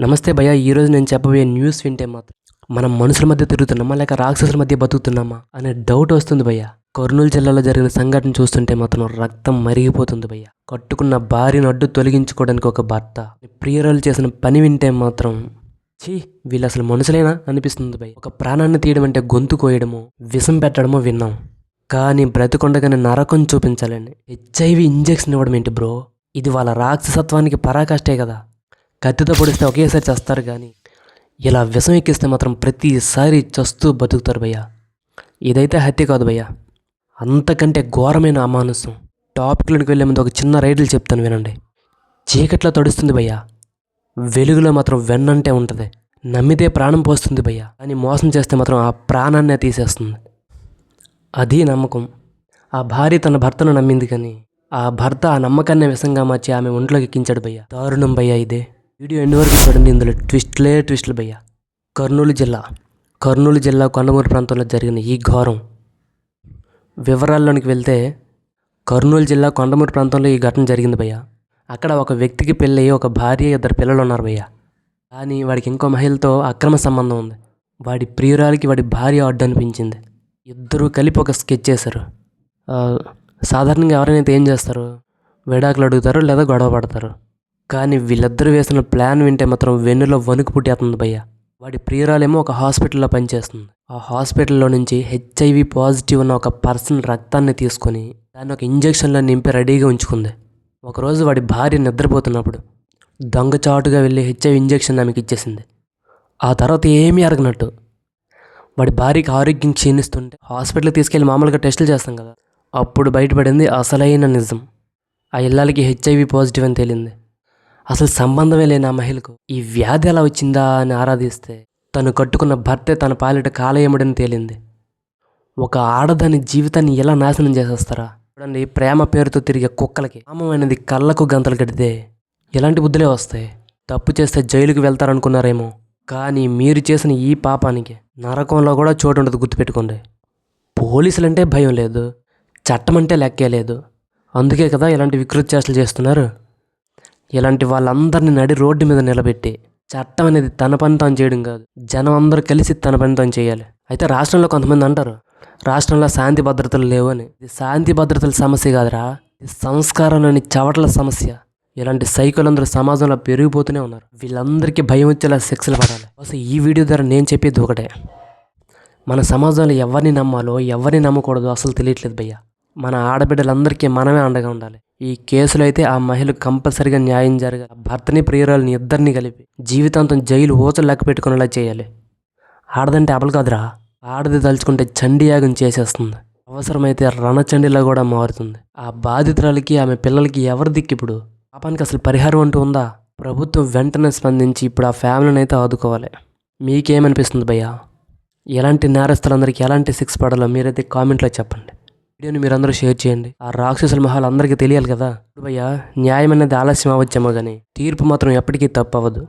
నమస్తే భయ్య ఈరోజు నేను చెప్పబోయే న్యూస్ వింటే మాత్రం మనం మనుషుల మధ్య తిరుగుతున్నామా లేక రాక్షసుల మధ్య బతుకుతున్నామా అనే డౌట్ వస్తుంది భయ్య. కర్నూలు జిల్లాలో జరిగిన సంఘటన చూస్తుంటే మాత్రం రక్తం మరిగిపోతుంది భయ్య. కట్టుకున్న భార్యను అడ్డు తొలగించుకోవడానికి ఒక భర్త. ప్రియురాలు చేసిన పని వింటే మాత్రం ఛీ వీళ్ళు అసలు మనుషులేనా అనిపిస్తుంది భయ్య. ఒక ప్రాణాన్ని తీయడం అంటే గొంతు కోయడము విషం పెట్టడమో విన్నాం. కానీ బ్రతికొండగానే నరకం చూపించాలండి. హెచ్ఐవి ఇంజెక్షన్ ఇవ్వడం ఏంటి బ్రో? ఇది వాళ్ళ రాక్షసత్వానికి పరాకాష్టే కదా. కత్తితో పొడిస్తే ఒకేసారి చేస్తారు కానీ ఇలా విషం ఎక్కిస్తే మాత్రం ప్రతిసారి చస్తూ బతుకుతారు భయ్య. ఇదైతే హత్య కాదు భయ్య. అంతకంటే ఘోరమైన అమానుసం టాపిక్లోకి వెళ్ళే ముందు ఒక చిన్న రైడ్లు చెప్తాను వినండి. చీకట్లో తడుస్తుంది భయ్య. వెలుగులో మాత్రం వెన్నంటే ఉంటుంది. నమ్మితే ప్రాణం పోస్తుంది భయ్య. అని మోసం చేస్తే మాత్రం ఆ ప్రాణాన్నే తీసేస్తుంది. అది నమ్మకం. ఆ భార్య తన భర్తను నమ్మింది కానీ ఆ భర్త ఆ నమ్మకాన్ని విషంగా మార్చి ఆమె ఒంట్లోకి ఎక్కించాడు భయ్య. దారుణం భయ్య ఇదే. వీడియో ఎండ్ వరకు చూడండి? ఇందులో ట్విస్ట్లే ట్విస్ట్లు భయ్య. కర్నూలు జిల్లా. కర్నూలు జిల్లా కొండమూరు ప్రాంతంలో జరిగిన ఈ ఘోరం. వివరాల్లోనికి వెళ్తే కర్నూలు జిల్లా కొండమూరు ప్రాంతంలో ఈ ఘటన జరిగింది భయ్య. అక్కడ ఒక వ్యక్తికి పెళ్ళయి ఒక భార్య ఇద్దరు పిల్లలు ఉన్నారు భయ్య. కానీ వాడికి ఇంకో మహిళతో అక్రమ సంబంధం ఉంది. వాడి ప్రియురాలికి వాడి భార్య అడ్డు అనిపించింది. ఇద్దరూ కలిపి ఒక స్కెచ్ చేశారు. సాధారణంగా ఎవరైనా ఏం చేస్తారు? విడాకులు అడుగుతారు లేదా గొడవ పడతారు. కానీ వీళ్ళిద్దరూ వేసిన ప్లాన్ వింటే మాత్రం వెన్నులో వణుకు పుట్టేస్తుంది భయ్య. వాడి ప్రియురాలేమో ఒక హాస్పిటల్లో పనిచేస్తుంది. ఆ హాస్పిటల్లో నుంచి హెచ్ఐవి పాజిటివ్ ఉన్న ఒక పర్సన్ రక్తాన్ని తీసుకొని దాన్ని ఒక ఇంజక్షన్లో నింపి రెడీగా ఉంచుకుంది. ఒకరోజు వాడి భార్య నిద్రపోతున్నప్పుడు దొంగచాటుగా వెళ్ళి హెచ్ఐవి ఇంజెక్షన్ ఆమెకి ఇచ్చేసింది. ఆ తర్వాత ఏమీ అరగనట్టు. వాడి భార్యకి ఆరోగ్యం క్షీణిస్తుంటే హాస్పిటల్కి తీసుకెళ్ళి మామూలుగా టెస్టులు చేస్తాం కదా. అప్పుడు బయటపడింది అసలైన నిజం. ఆ ఇల్లాలకి హెచ్ఐవి పాజిటివ్ అని తేలింది. అసలు సంబంధమే లేని ఆ మహిళకు ఈ వ్యాధి ఎలా వచ్చిందా అని ఆరాధిస్తే తను కట్టుకున్న భర్తే తన పాలిట కాలయముడని తేలింది. ఒక ఆడదాని జీవితాన్ని ఎలా నాశనం చేసేస్తారా? చూడండి ప్రేమ పేరుతో తిరిగే కుక్కలకి కామమైనది కళ్ళకు గంతలు కడితే ఎలాంటి బుద్ధులే వస్తాయి? తప్పు చేస్తే జైలుకి వెళ్తారనుకున్నారేమో. కానీ మీరు చేసిన ఈ పాపానికి నరకంలో కూడా చోటు ఉండదు గుర్తుపెట్టుకోండి. పోలీసులంటే భయం లేదు చట్టం అంటే లెక్కే లేదు. అందుకే కదా ఇలాంటి వికృతి చేష్టలు చేస్తున్నారు? ఇలాంటి వాళ్ళందరినీ నడి రోడ్డు మీద నిలబెట్టి చట్టం అనేది తన పని తాను చేయడం కాదు. జనం అందరూ కలిసి తన పని తాను చేయాలి. అయితే రాష్ట్రంలో కొంతమంది అంటారు రాష్ట్రంలో శాంతి భద్రతలు లేవు అని. ఇది శాంతి భద్రతల సమస్య కాదురా. ఇది సంస్కారంలోని చవటల సమస్య. ఇలాంటి సైకోలందరూ సమాజంలో పెరిగిపోతూనే ఉన్నారు. వీళ్ళందరికీ భయం వచ్చేలా శిక్షలు పడాలి. అసలు ఈ వీడియో ద్వారా నేను చెప్పేది ఒకటే. మన సమాజంలో ఎవరిని నమ్మాలో ఎవరిని నమ్మకూడదో అసలు తెలియట్లేదు భయ్యా. మన ఆడబిడ్డలందరికీ మనమే అండగా ఉండాలి. ఈ కేసులో అయితే ఆ మహిళ కంపల్సరిగా న్యాయం జరగాలి. భర్తని ప్రియురాలని ఇద్దరిని కలిపి జీవితాంతం జైలు ఊచలు లెక్క పెట్టుకునేలా చేయాలి. ఆడదంటే అబలు కాదురా. ఆడది తలుచుకుంటే చండీయాగం చేసేస్తుంది. అవసరమైతే రణచండిలా కూడా మారుతుంది. ఆ బాధితురాలకి ఆమె పిల్లలకి ఎవరి దిక్కు ఇప్పుడు? పాపానికి అసలు పరిహారం అంటూ ఉందా? ప్రభుత్వం వెంటనే స్పందించి ఇప్పుడు ఆ ఫ్యామిలీని అయితే ఆదుకోవాలి. మీకేమనిపిస్తుంది భయ్యా? ఎలాంటి నేరస్తులందరికీ ఎలాంటి శిక్ష పడాలో మీరైతే కామెంట్లో చెప్పండి. వీడియోని మీరందరూ షేర్ చేయండి. ఆ రాక్షసుల మహాలు అందరికీ తెలియాలి కదా. భయ్యా న్యాయం అనేది ఆలస్యం అవ్వచ్చేమో కానీ తీర్పు మాత్రం ఎప్పటికీ తప్పు అవ్వదు